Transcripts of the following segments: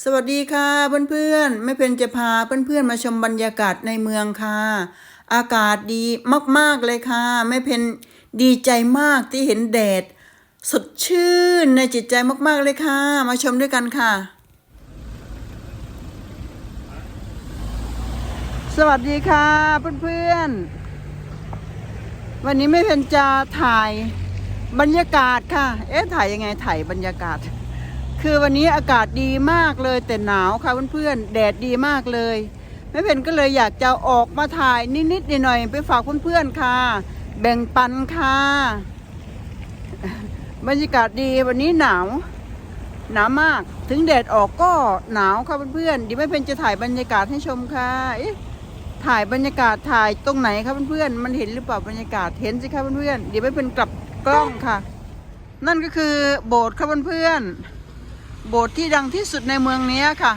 สวัสดีค่ะเพื่อนๆแม่เพนจะพาเพื่อนๆมาชมบรรยากาศในเมืองค่ะ อากาศดีมากๆเลยค่ะแม่เพนดีใจมากที่เห็นแดด สดชื่นในจิตใจมากๆเลยค่ะ มาชมด้วยกันค่ะ สวัสดีค่ะเพื่อนๆวันนี้แม่เพนจะถ่ายบรรยากาศค่ะ เอ๊ะถ่ายยังไงถ่ายบรรยากาศ คือวันนี้อากาศดีมากเลยแต่หนาวค่ะเพื่อนๆแดดดีมากเลยแม่เพนก็เลยอยากจะออกมาถ่ายนิดๆหน่อยๆไปฝากเพื่อนๆค่ะ แบ่งปันค่ะ บรรยากาศดีวันนี้หนาวหนาวมาก ถึงแดดออกก็หนาวค่ะเพื่อนๆเดี๋ยวแม่เพนจะถ่ายบรรยากาศให้ชมค่ะถ่ายบรรยากาศถ่ายตรงไหนครับเพื่อนๆมันเห็นหรือเปล่าบรรยากาศเห็นสิครับเพื่อนๆเดี๋ยวแม่เพนกลับกล้องค่ะ นั่นก็คือโบสถ์ครับเพื่อนๆ โบสถ์ที่ดังที่สุดในเมืองนี้ค่ะ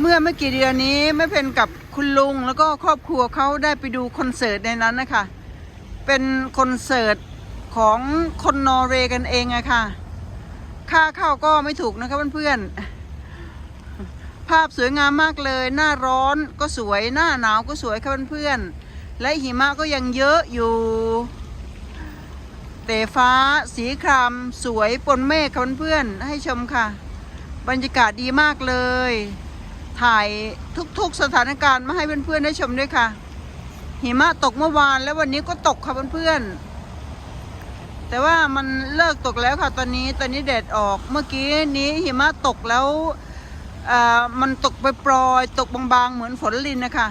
เมื่อไม่กี่เดือนนี้แม่เพนกับคุณลุงแล้วก็ครอบครัวเขาได้ไปดูคอนเสิร์ตในนั้นนะคะ เป็นคอนเสิร์ตของคนนอร์เวย์กันเองอะค่ะ ค่าเข้าก็ไม่ถูกนะคะเพื่อนๆ ภาพสวยงามมากเลย หน้าร้อนก็สวย หน้าหนาวก็สวยค่ะเพื่อนๆ และหิมะก็ยังเยอะอยู่ แต่ฟ้าสีครามสวยปนเมฆค่ะเพื่อนๆให้ชมค่ะ บรรยากาศดีมากเลย ถ่ายทุกๆสถานการณ์มาให้เพื่อนๆได้ชมด้วยค่ะ หิมะตกเมื่อวานแล้ววันนี้ก็ตกค่ะเพื่อนๆแต่ว่ามันเลิกตกแล้วค่ะตอนนี้ตอนนี้แดดออกเมื่อกี้นี้หิมะตกแล้วอ่อมันตกไปปลอยตกบางๆ เหมือนฝนลินนะคะ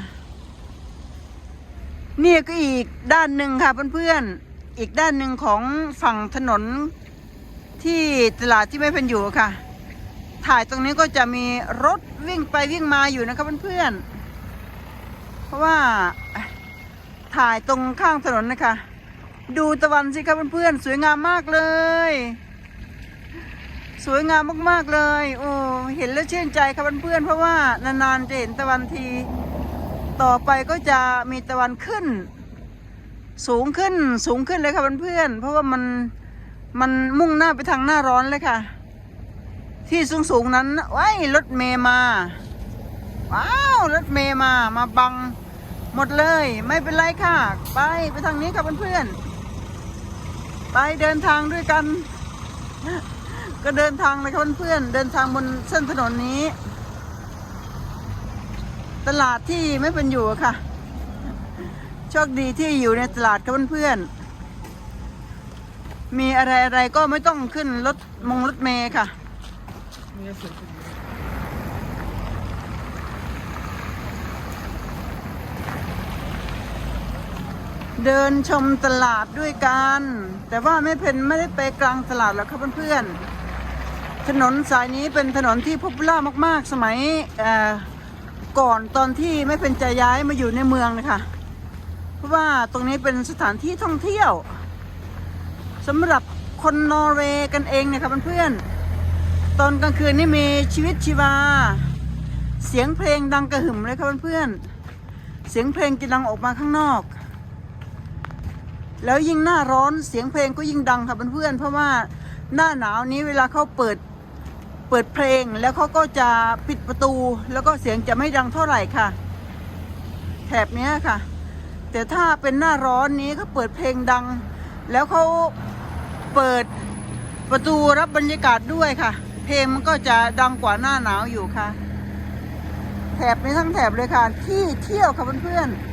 นี่ก็อีกด้านหนึ่งค่ะเพื่อนๆ อีกด้านหนึ่งของฝั่งถนนที่ตลาดที่ไม่เป็นอยู่ค่ะ ถ่ายตรงนี้ก็จะมีรถวิ่งไปวิ่งมาอยู่นะคะเพื่อนๆ เพราะว่าถ่ายตรงข้างถนนนะคะ ดูตะวันสิครับเพื่อนๆ สวยงามมากเลย สวยงามมากๆเลย โอ้เห็นแล้วชื่นใจครับเพื่อนๆ เพราะว่านานๆจะเห็นตะวันที ต่อไปก็จะมีตะวันขึ้น สูงขึ้นสูงขึ้นเลยค่ะเพื่อนๆเพราะว่ามันมันมุ่งหน้าไปทางหน้าร้อนเลยค่ะ ที่สูงสูงนั้นว้ายรถเมย์มาว้าวรถเมย์มามาบังหมดเลย ไม่เป็นไรค่ะ ไปไปทางนี้ค่ะเพื่อนๆไปเดินทางด้วยกัน ก็เดินทางเลยค่ะเพื่อนๆเดินทางบนเส้นถนนนี้ ตลาดที่ไม่เป็นอยู่ค่ะ โชคดีที่อยู่ในตลาดกับเพื่อนๆ มีอะไรอะไรก็ไม่ต้องขึ้นรถมงรถเมย์ค่ะ เดินชมตลาดด้วยกัน แต่ว่าไม่เพนไม่ได้ไปกลางตลาดหรอกครับเพื่อนๆ ถนนสายนี้เป็นถนนที่พ o p ล่ามากๆ สมัยก่อนตอนที่ไม่เป็นจะย้ายมาอยู่ในเมืองนะคะ เพราะว่าตรงนี้เป็นสถานที่ท่องเที่ยวสำหรับคนนอร์เวย์กันเองนี่ยครับเพื่อนๆตอนกลางคืนนี่มีชีวิตชีวา เสียงเพลงดังกระหึ่มเลยครับเพื่อนๆเสียงเพลงจะดังออกมาข้างนอก แล้วยิ่งหน้าร้อนเสียงเพลงก็ยิ่งดังค่ะเพื่อนๆเพราะว่าหน้าหนาวนี้เวลาเขาเปิดเปิดเพลงแล้วเขาก็จะปิดประตู แล้วก็เสียงจะไม่ดังเท่าไหร่ค่ะ แถบนี้ค่ะ แต่ถ้าเป็นหน้าร้อนนี้เขาเปิดเพลงดัง แล้วเขาเปิดประตูรับบรรยากาศด้วยค่ะ เพลงมันก็จะดังกว่าหน้าหนาวอยู่ค่ะ แถบนี้ทั้งแถบเลยค่ะ ที่เที่ยวค่ะเพื่อนๆ